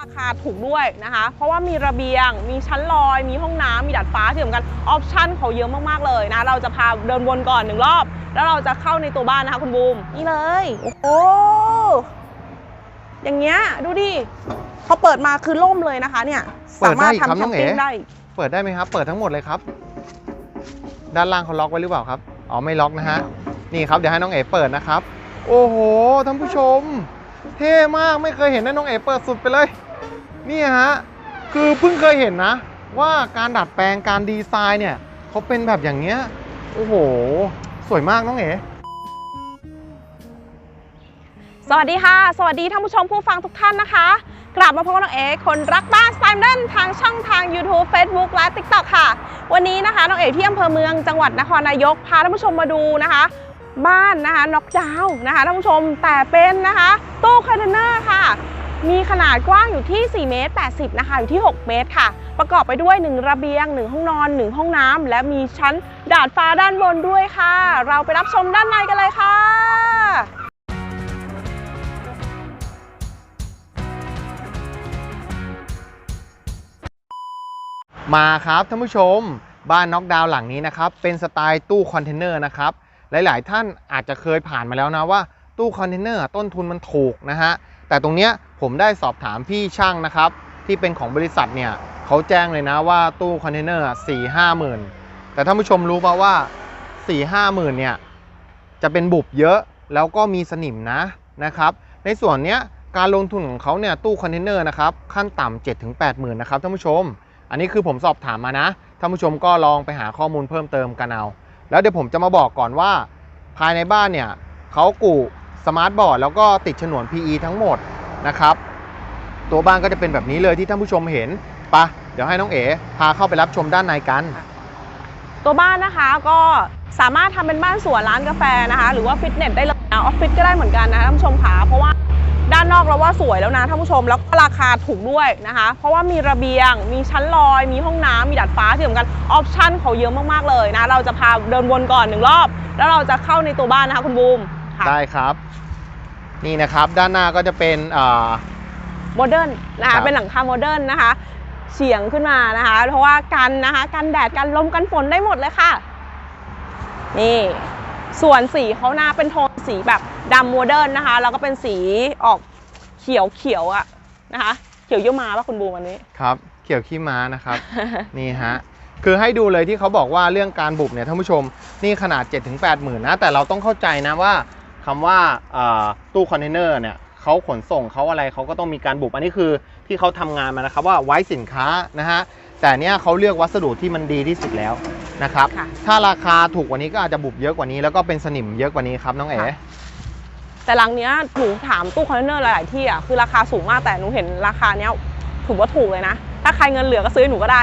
ราคาถูกด้วยนะคะ เพราะว่ามีระเบียง มีชั้นลอย มีห้องน้ำมีดาดฟ้าที่สำคัญออปชั่นเขาเยอะมากๆเลยนะ เราจะพาเดินวนก่อนหนึ่งรอบ แล้วเราจะเข้าในตัวบ้านนะคะคุณบูม นี่เลย โอ้โหอย่างเงี้ยดูดิพอเปิดมาคือล่มเลยนะคะเนี่ยเปิดได้สามารถอีกครับทำแคน้อมงเอ๋ปิ้งได้ เปิดได้ไหมครับ เปิดทั้งหมดเลยครับ ด้านล่างเขาล็อกไว้หรือเปล่าครับ อ๋อไม่ล็อกนะฮะ นี่ครับเดี๋ยวให้น้องเอ๋เปิดนะครับ โอ้โหท่านผู้ชม เท่มากไม่เคยเห็นนะน้องเอ๋เปิดสุดไปเลย นี่ฮะคือเพิ่งเคยเห็นนะ ว่าการดัดแปลงการดีไซน์เนี่ยเขาเป็นแบบอย่างเงี้ยโอ้โห สวยมากน้องเอ๋สวัสดีค่ะ สวัสดีท่านผู้ชมผู้ฟังทุกท่านนะคะ กลับมาพบกับน้องเอ๋คนรักบ้านสไตล์เดินทางช่องทาง YouTube Facebook และ TikTok ค่ะ วันนี้นะคะน้องเอ๋ที่อำเภอเมืองจังหวัดนครนายกพาท่านผู้ชมมาดูนะคะ บ้านนะคะน็อกดาวน์นะคะท่านผู้ชมแต่เป็นนะคะตู้คอนเทนเนอร์ค่ะ มีขนาดกว้างอยู่ที่4เมตร80นะคะอยู่ที่ 6 เมตรค่ะ ประกอบไปด้วย 1 ระเบียง 1 ห้องนอน 1 ห้องน้ำและมีชั้นดาดฟ้าด้านบนด้วยค่ะ เราไปรับชมด้านในกันเลยค่ะมาครับท่านผู้ชม บ้านน็อกดาวน์หลังนี้นะครับ เป็นสไตล์ตู้คอนเทนเนอร์นะครับ หลาย ๆ ท่านอาจจะเคยผ่านมาแล้วนะว่า ตู้คอนเทนเนอร์ต้นทุนมันถูกนะฮะ แต่ตรงเนี้ยผมได้สอบถามพี่ช่างนะครับ ที่เป็นของบริษัทเนี่ยเขาแจ้งเลยนะว่าตู้คอนเทนเนอร์สี่ห้าหมื่นแต่ท่านผู้ชมรู้ป่าว่าสี่ห้าหมื่นเนี่ยจะเป็นบุบเยอะแล้วก็มีสนิมนะนะครับ ในส่วนเนี้ยการลงทุนของเขาเนี่ยตู้คอนเทนเนอร์นะครับขั้นต่ำเจ็ดถึงแปดหมื่นนะครับท่านผู้ชม อันนี้คือผมสอบถามมานะท่านผู้ชมก็ลองไปหาข้อมูลเพิ่มเติมกันเอาแล้วเดี๋ยวผมจะมาบอกก่อนว่า ภายในบ้านเนี่ยเขากู สมาร์ทบอร์ดแล้วก็ติดฉนวน PE ทั้งหมดนะครับ ตัวบ้านก็จะเป็นแบบนี้เลยที่ท่านผู้ชมเห็นปะเดี๋ยวให้น้องเอ๋พาเข้าไปรับชมด้านในกัน ตัวบ้านนะคะก็สามารถทำเป็นบ้านสวนร้านกาแฟนะคะ หรือว่าฟิตเนสได้เลยนะออฟฟิศก็ได้เหมือนกันนะคะท่านผู้ชมขาเพราะว่าด้านนอกเราว่าสวยแล้วนะท่านผู้ชมแล้วราคาถูกด้วยนะคะ เพราะว่ามีระเบียง มีชั้นลอย มีห้องน้ำมีดาดฟ้าที่สำคัญออปชั่นเขาเยอะมากๆเลยนะ เราจะพาเดินวนก่อนหนึ่งรอบ แล้วเราจะเข้าในตัวบ้านนะคะคุณบูม ค่ะได้ครับ นี่นะครับด้านหน้าก็จะเป็นอ่าโมเดิร์นนะครัคะบเป็นหลังคาโมเดิร์นนะคะเฉียงขึ้นมานะคะ เพราะว่ากันนะคะกันแดดกันลมกันฝนได้หมดเลยค่ะนี่ส่วนสีเขาหน้าเป็นโทนสีแบบดำโมเดิร์นนะคะ แล้วก็เป็นสีออกเขียวเขียวๆอะนะคะ เขียวเยี่ยวมาป่ะคุณบูมอันนี้ครับ เขียวขี้ม้านะครับ นี่ฮะคือให้ดูเลยที่เขาบอกว่าเรื่องการบุบเนี่ยท่านผู้ชมนี่ขนาด 7-8หมื่นนะแต่เราต้องเข้าใจนะว่า คำว่าเอ่อตู้คอนเทนเนอร์เนี่ยเขาขนส่งเขาอะไรเขาก็ต้องมีการบุบอันนี้คือที่เขาทำงานมานะครับว่าไว้สินค้านะฮะแต่เนี่ยเขาเลือกวัสดุที่มันดีที่สุดแล้วนะครับค่ะถ้าราคาถูกกว่านี้ก็อาจจะบุบเยอะกว่านี้ แล้วก็เป็นสนิมเยอะกว่านี้ครับน้องเอ๋ค่ะแต่หลังเนี้ยหนูถามตู้คอนเทนเนอร์หลาย ๆ ที่อะคือราคาสูงมากแต่หนูเห็นราคาเนี้ยถือว่าถูกเลยนะ ถ้าใครเงินเหลือก็ซื้อให้หนูก็ได้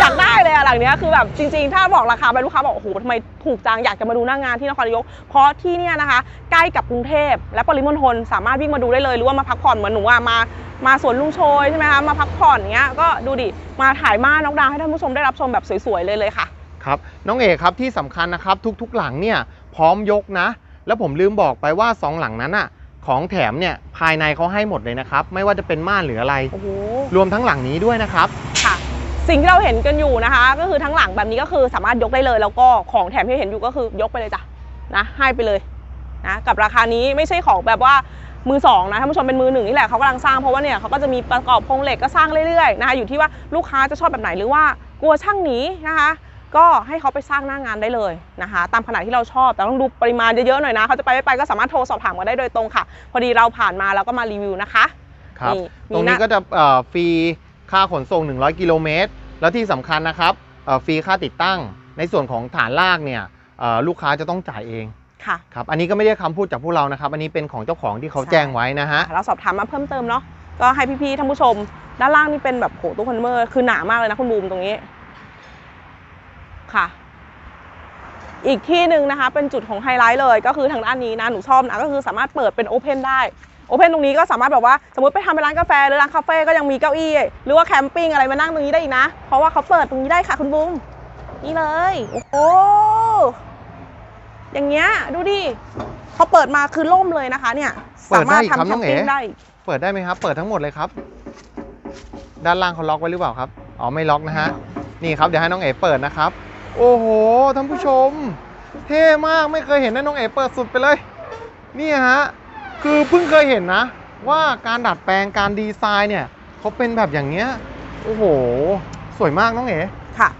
อยากได้เลยอะหลังเนี้ยคือแบบจริงๆ ถ้าบอกราคาไปลูกค้าบอกโอ้โหทำไมถูกจังอยากจะมาดูหน้างานที่นครนายก เพราะที่เนี่ยนะคะ ใกล้กับกรุงเทพและปริมณฑลสามารถวิ่งมาดูได้เลยหรือว่ามาพักผ่อนเหมือนหนูอะมามาสวนลุงโชยใช่ไหมคะมาพักผ่อนอย่างเงี้ยก็ดูดิมาถ่ายม่านนอกดาวน์ให้ท่านผู้ชมได้รับชมแบบสวยๆเลยเลยค่ะครับน้องเอกครับที่สำคัญนะครับทุกๆหลังเนี่ยพร้อมยกนะ แล้วผมลืมบอกไปว่าสองหลังนั้นอะของแถมเนี่ยภายในเขาให้หมดเลยนะครับ ไม่ว่าจะเป็นม่านหรืออะไรโอ้โหรวมทั้งหลังนี้ด้วยนะครับ ค่ะ สิ่งที่เราเห็นกันอยู่นะคะ ก็คือทั้งหลังแบบนี้ก็คือสามารถยกได้เลย แล้วก็ของแถมที่เห็นอยู่ก็คือยกไปเลยจ้ะนะให้ไปเลยนะกับราคานี้ไม่ใช่ของแบบว่ามือสองนะท่านผู้ชมเป็นมือหนึ่งนี่แหละเขากำลังสร้างเพราะว่าเนี่ยเขาก็จะมีประกอบโครงเหล็กก็สร้างเรื่อยๆนะคะอยู่ที่ว่าลูกค้าจะชอบแบบไหนหรือว่ากลัวช่างหนีนะคะก็ให้เขาไปสร้างหน้างานได้เลยนะคะ ตามขนาดที่เราชอบแต่ต้องดูปริมาณเยอะๆหน่อยนะเขาจะไปไม่ไปก็สามารถโทรสอบถามกันได้โดยตรงค่ะ พอดีเราผ่านมาแล้วก็มารีวิวนะคะครับนี่ตรงนี้มีหน้าก็จะเอ่อฟรี ค่าขนส่ง 100 กิโลเมตร แล้วที่สำคัญนะครับเอ่อฟรีค่าติดตั้ง ในส่วนของฐานลากเนี่ยเอ่อลูกค้าจะต้องจ่ายเองค่ะครับอันนี้ก็ไม่ได้คำพูดจากพวกเรานะครับ อันนี้เป็นของเจ้าของที่เขาแจ้งไว้นะฮะเราสอบถามมาเพิ่มเติมเนาะก็ให้พี่ๆท่านผู้ชม ด้านล่างนี่เป็นแบบโหตู้คอนเทนเนอร์คือหนามากเลยนะคุณบูมตรงนี้ค่ะ อีกที่หนึ่งนะคะ เป็นจุดของไฮไลท์เลยก็คือทางด้านนี้นะหนูชอบนะก็คือสามารถเปิดเป็นโอเพนได้ โอเพนตรงนี้ก็สามารถแบบว่าสมมติไปทำเป็นร้านกาแฟหรือร้านคาเฟ่ก็ยังมีเก้าอี้หรือว่าแคมปิ้งอะไรมานั่งตรงนี้ได้อีกนะ เพราะว่าเขาเปิดตรงนี้ได้ค่ะคุณบูมนี่เลย โอ้โหอย่างเงี้ยดูดิเขาเปิดมาคือล่มเลยนะคะ เนี่ยเปิสาดได้มารถอีกครับทำแคน้อมงเอ๋ปิ้งได้ เปิดได้ไหมครับ เปิดทั้งหมดเลยครับ ด้านล่างเขาล็อกไว้หรือเปล่าครับอ๋อไม่ล็อกนะฮะนี่ครับเดี๋ยวให้น้องเอ๋เปิดนะครับ โอ้โหท่านผู้ชม เท่มากไม่เคยเห็นนะน้องเอ๋เปิดสุดไปเลย นี่ฮะ คือเพิ่งเคยเห็นนะ ว่าการดัดแปลงการดีไซน์เนี่ยเขาเป็นแบบอย่างเนี้ยโอ้โห สวยมากน้องเอ๋ค่ะ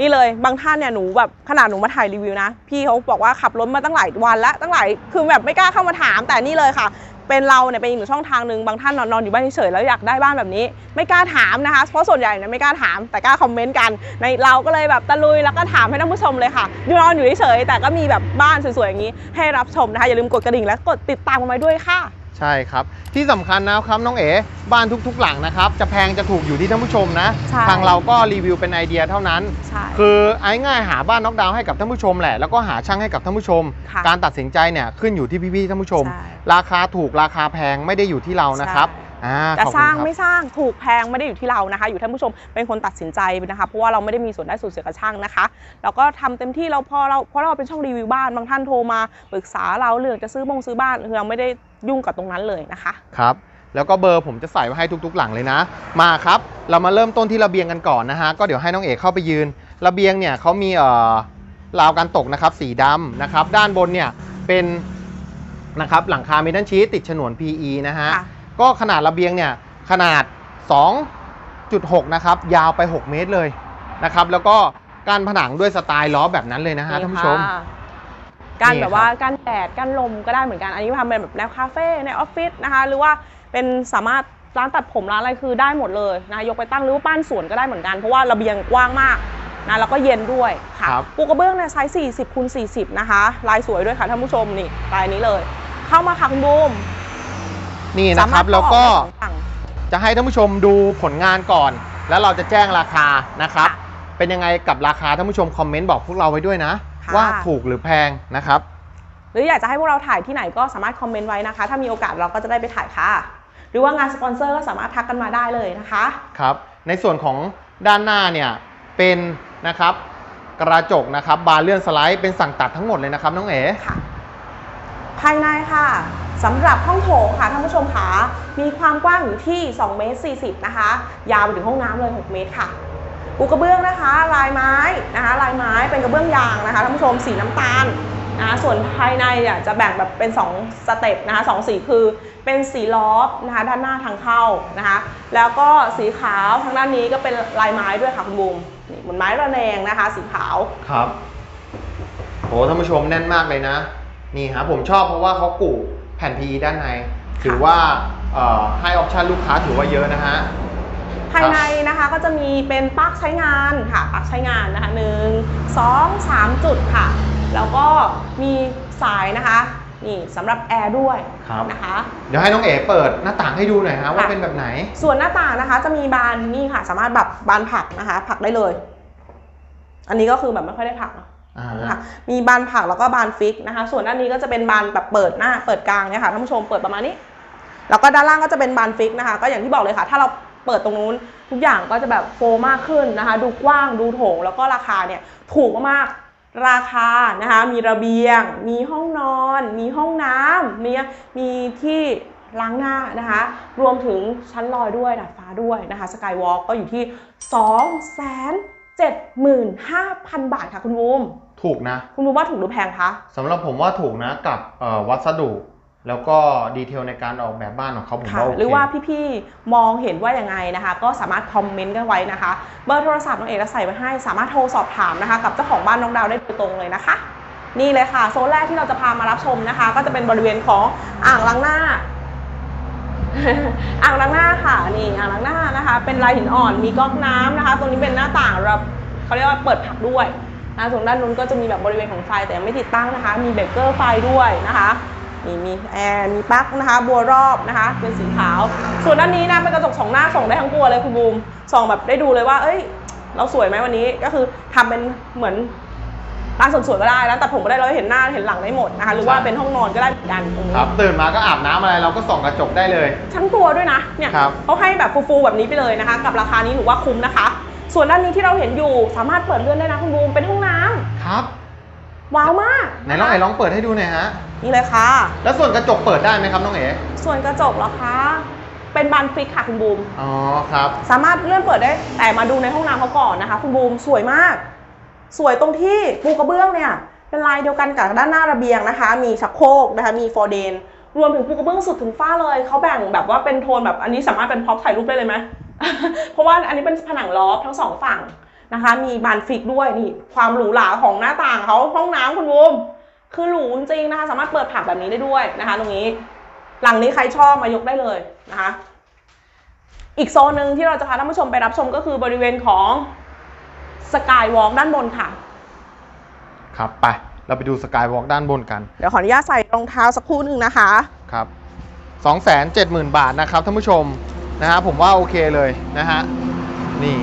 นี่เลยบางท่านเนี่ยหนูแบบขนาดหนูมาถ่ายรีวิวนะ พี่เขาบอกว่าขับรถมาตั้งหลายวันแล้วตั้งหลายคือแบบไม่กล้าเข้ามาถามแต่นี่เลยค่ะ เป็นเราเนี่ยเป็นอีกหนึ่งช่องทางหนึ่งบางท่านนอนนอนอยู่บ้านเฉยแล้วอยากได้บ้านแบบนี้ ไม่กล้าถามนะคะ เพราะส่วนใหญ่เนี่ยไม่กล้าถามแต่กล้าคอมเมนต์กันในเราก็เลยแบบตะลุยแล้วก็ถามให้ท่านผู้ชมเลยค่ะอยู่นอนอยู่เฉยแต่ก็มีแบบบ้านสวยๆอย่างนี้ ให้รับชมนะคะอย่าลืมกดกระดิ่งและกดติดตามกันไว้ด้วยค่ะ ใช่ครับ ที่สำคัญนะครับน้องเอ๋บ้านทุกๆ หลังนะครับ จะแพงจะถูกอยู่ที่ท่านผู้ชมนะ ใช่ทางเราก็รีวิวเป็นไอเดียเท่านั้น ใช่ คือไอ้ง่ายหาบ้านน็อกดาวน์ให้กับท่านผู้ชมแหละแล้วก็หาช่างให้กับท่านผู้ชม ค่ะการตัดสินใจเนี่ยขึ้นอยู่ที่พี่ๆท่านผู้ชม ใช่ ราคาถูกราคาแพงไม่ได้อยู่ที่เรานะครับ ใช่อ่า จะขอบสคุณร้างครับไม่สร้างถูกแพงไม่ได้อยู่ที่เรานะคะ อยู่ท่านผู้ชมเป็นคนตัดสินใจนะคะเพราะว่าเราไม่ได้มีส่วนได้ส่วนเสียกับช่างนะคะเราก็ทำเต็มที่เราพอเราเพราะเราเป็นช่องรีวิวบ้านบางท่านโทรมาปรึกษาเราเรื่องจะซื้อบงซื้อบ้านคือเราไม่ได้ยุ่งกับตรงนั้นเลยนะคะครับแล้วก็เบอร์ผมจะใส่ไว้ให้ทุกๆ หลังเลยนะ มาครับ เรามาเริ่มต้นที่ระเบียงกันก่อนนะฮะ ก็เดี๋ยวให้น้องเอกเข้าไปยืน ระเบียงเนี่ยเขามีเอ่อราวกันตกนะครับสีดำนะครับ ด้านบนเนี่ยเป็นนะครับหลังคาเมทัลชีตติดฉนวน PE นะฮะค่ะ ก็ขนาดระเบียงเนี่ยขนาด 2.6 นะครับ ยาวไป 6 เมตรเลยนะครับ แล้วก็การผนังด้วยสไตล์ล้อแบบนั้นเลยนะฮะท่านผู้ชมค่ะการนี่แบบว่าครับการแดดการลมก็ได้เหมือนกัน อันนี้ทำเป็นแบบแนวคาเฟ่ในออฟฟิศนะคะ หรือว่าเป็นสามารถร้านตัดผมร้านอะไรคือได้หมดเลยนะยกไปตั้งหรือว่าบ้านสวนก็ได้เหมือนกันเพราะว่าระเบียงกว้างมากนะแล้วก็เย็นด้วยค่ะครับปูกระเบื้องเนี่ยไซส์40คูณ40 นะคะ ลายสวยด้วยค่ะท่านผู้ชมนี่ลายนี้เลย เข้ามาค่ะคุณบูม นี่นะครับสามารถแล้วก็เข้าออได้สองฝั่งจะให้ท่านผู้ชมดูผลงานก่อน แล้วเราจะแจ้งราคานะครับค่ะเป็นยังไงกับราคาท่านผู้ชมคอมเมนต์บอกพวกเราไว้ด้วยนะค่ะว่าถูกหรือแพงนะครับ หรืออยากจะให้พวกเราถ่ายที่ไหนก็สามารถคอมเมนต์ไว้นะคะ ถ้ามีโอกาสเราก็จะได้ไปถ่ายค่ะ หรือว่างานสปอนเซอร์ก็สามารถทักกันมาได้เลยนะคะครับในส่วนของด้านหน้าเนี่ยเป็นนะครับกระจกนะครับบานเลื่อนสไลด์เป็นสั่งตัดทั้งหมดเลยนะครับน้องเอ๋ค่ะ ภายในค่ะสำหรับห้องโถงค่ะท่านผู้ชมคะมีความกว้างอยู่ที่2เมตร40นะคะ ยาวไปถึงห้องน้ำเลย 6 เมตรค่ะปูกระเบื้องนะคะ ลายไม้นะคะ ลายไม้เป็นกระเบื้องยางนะคะท่านผู้ชมสีน้ำตาลนะะส่วนภายในเนี่ยจะแบ่งแบบเป็น 2 สเต็ปนะคะสองสีคือเป็นสีลอฟนะคะด้านหน้าทางเข้านะคะแล้วก็สีขาวทางด้านนี้ก็เป็นลายไม้ด้วยค่ะคุณบูมนี่เหมือนไม้ระแนงนะคะ สีขาวครับโหท่านผู้ชมแน่นมากเลยนะ นี่ฮะผมชอบเพราะว่าเขากู่แผ่น PE ด้านใน ถือว่าเอ่อให้ออปชันลูกค้าถือว่าเยอะนะฮะภายในนะคะก็จะมีเป็นปลั๊กใช้งานค่ะปลั๊กใช้งานนะคะหนึ่งสองสามจุดค่ะ แล้วก็มีสายนะคะนี่สำหรับแอร์ด้วยครับนะคะ เดี๋ยวให้น้องเอ๋เปิดหน้าต่างให้ดูหน่อยฮะว่าค่ะเป็นแบบไหน ส่วนหน้าต่างนะคะจะมีบานนี่ค่ะ สามารถแบบบานผลักนะคะผลักได้เลย อันนี้ก็คือแบบไม่ค่อยได้ผลักเนอะอ่า ค่ะมีบานผักแล้วก็บานฟิกนะคะ ส่วนด้านนี้ก็จะเป็นบานแบบเปิดหน้าเปิดกลางเนี่ยค่ะท่านผู้ชมเปิดประมาณนี้ แล้วก็ด้านล่างก็จะเป็นบานฟิกนะคะ ก็อย่างที่บอกเลยค่ะ ถ้าเราเปิดตรงนู้นทุกอย่างก็จะแบบโฟมากขึ้นนะคะ ดูกว้างดูโถงแล้วก็ราคาเนี่ยถูกมากๆราคานะคะ มีระเบียง มีห้องนอน มีห้องน้ำมีมีที่ล้างหน้านะคะ รวมถึงชั้นลอยด้วยดาดฟ้าด้วยนะคะสกายวอล์กก็อยู่ที่ 2 7 5 0 0 0 บาทค่ะคุณวูม ถูกนะ คุณวูมว่าถูกหรือแพงคะสำหรับผมว่าถูกนะกับเอ่อวัสดุ แล้วก็ดีเทลในการออกแบบบ้านของเขาผมค่ะว่าโอเคหรือว่าพี่ๆ มองเห็นว่ายังไงนะคะ ก็สามารถคอมเมนต์กันไว้นะคะ เบอร์โทรศัพท์น้องเอกเราใส่ไว้ให้ สามารถโทรสอบถามนะคะ กับเจ้าของบ้านน้องดาวได้โดยตรงเลยนะคะ นี่เลยค่ะ โซนแรกที่เราจะพามารับชมนะคะ ก็จะเป็นบริเวณของอ่างล้างหน้าอ่างล้างหน้าค่ะนี่อ่างล้างหน้านะคะ เป็นลายหินอ่อนมีก๊อกน้ำนะคะ ตรงนี้เป็นหน้าต่างเราเขาเรียกว่าเปิดผักด้วย นะส่วนด้านนู้นก็จะมีแบบบริเวณของไฟแต่ยังไม่ติดตั้งนะคะ มีเบรกเกอร์ไฟด้วยนะคะนี่มีแอร์มีปลั๊กนะคะบัวรอบนะคะเป็นสีขาว ส่วนด้านนี้นะเป็นกระจกสองหน้าส่องได้ทั้งตัวเลยคุณบูมส่องแบบได้ดูเลยว่า เอ้ย เราสวยไหมวันนี้ก็คือทำเป็นเหมือนร้านเสริมสวยก็ได้ร้านตัดผมก็ได้เราเห็นหน้าเห็นหลังได้หมดนะคะหรือว่าเป็นห้องนอนก็ได้เหมือนกันตรงนี้ครับตื่นมาก็อาบน้ำอะไรเราก็ส่องกระจกได้เลย ทั้งตัวด้วยนะเนี่ยครับเขาให้แบบฟูๆแบบนี้ไปเลยนะคะ กับราคานี้หนูว่าคุ้มนะคะ ส่วนด้านนี้ที่เราเห็นอยู่สามารถเปิดเลื่อนได้นะคุณบูมเป็นห้องน้ำครับว้าวมากไหนลองไอ้ลองเปิดให้ดูหน่อยฮะ นี่เลยค่ะ แล้วส่วนกระจกเปิดได้ไหมครับน้องเอ๋ส่วนกระจกเหรอคะเป็นบานฟิกค่ะคุณบูม อ๋อครับ สามารถเลื่อนเปิดได้แต่มาดูในห้องน้ำเขาก่อนนะคะ คุณบูมสวยมาก สวยตรงที่ปูกระเบื้องเนี่ยเป็นลายเดียวกันกับด้านหน้าระเบียงนะคะ มีชักโครกนะคะมีฟอร์เดนรวมถึงปูกระเบื้องสุดถึงฝ้าเลยเขาแบ่งแบบว่าเป็นโทนแบบอันนี้สามารถเป็นพร็อพถ่ายรูปได้เลยไหม เพราะว่าอันนี้เป็นผนังลอฟทั้งสองฝั่งนะคะ มีบานฟิกด้วยนี่ความหรูหราของหน้าต่างเขาห้องน้ำคุณบูมคือหรูจริงๆนะคะ สามารถเปิดผักแบบนี้ได้ด้วยนะคะ ตรงนี้ หลังนี้ใครชอบมายกได้เลยนะคะ อีกโซนหนึ่งที่เราจะพาท่านผู้ชมไปรับชมก็คือบริเวณของสกายวอล์กด้านบนค่ะ ครับไปเราไปดูสกายวอล์กด้านบนกัน เดี๋ยวขออนุญาตใส่รองเท้าสักครู่หนึ่งนะคะ ครับ 270,000 บาทนะครับท่านผู้ชม นะฮะผมว่าโอเคเลยนะฮะนี่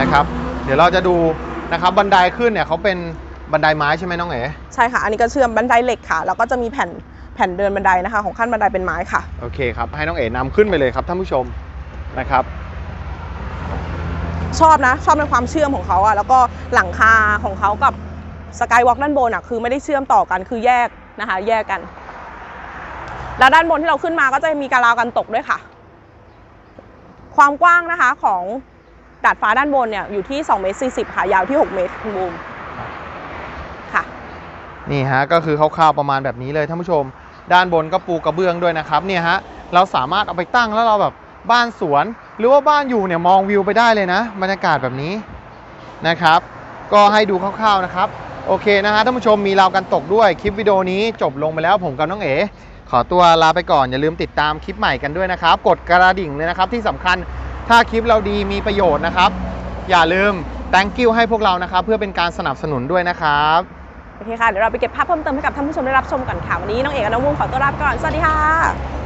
นะครับ เดี๋ยวเราจะดูนะครับบันไดขึ้นเนี่ยเขาเป็นบันไดไม้ใช่ไหมน้องเอ๋ใช่ค่ะอันนี้ก็เชื่อมบันไดเหล็กค่ะแล้วก็จะมีแผ่นแผ่นเดินบันไดนะคะ ของขั้นบันไดเป็นไม้ค่ะโอเคครับให้น้องเอ๋นำขึ้นไปเลยครับท่านผู้ชมนะครับ ชอบนะ ชอบในความเชื่อมของเขาอะแล้วก็หลังคาของเขากับสกายวอล์กด้านบนอะคือไม่ได้เชื่อมต่อกันคือแยกนะคะ แยกกัน แล้วด้านบนที่เราขึ้นมาก็จะมีการาวกันตกด้วยค่ะ ความกว้างนะคะของดาดฟ้าด้านบนเนี่ยอยู่ที่2เมตร40ค่ะยาวที่ 6 เมตรคุณบูมค่ะ นี่ฮะก็คือคร่าวๆประมาณแบบนี้เลยท่านผู้ชม ด้านบนก็ปูกระเบื้องด้วยนะครับเนี่ยฮะเราสามารถเอาไปตั้งแล้วเราแบบบ้านสวน หรือว่าบ้านอยู่เนี่ยมองวิวไปได้เลยนะ บรรยากาศแบบนี้นะครับ ก็ให้ดูคร่าวๆนะครับ โอเคนะฮะท่านผู้ชมมีราวกันตกด้วยคลิปวิดีโอนี้จบลงไปแล้วผมกับน้องเอ๋ ขอตัวลาไปก่อน อย่าลืมติดตามคลิปใหม่กันด้วยนะครับ กดกระดิ่งเลยนะครับ ที่สำคัญถ้าคลิปเราดีมีประโยชน์นะครับ อย่าลืม thank you ให้พวกเรานะครับ เพื่อเป็นการสนับสนุนด้วยนะครับโอเคค่ะเดี๋ยวเราไปเก็บภาพเพิ่มเติมให้กับท่านผู้ชมได้รับชมกันค่ะวันนี้น้องเอกกับน้องวุ้งขอตัวลาไปก่อนสวัสดีค่ะ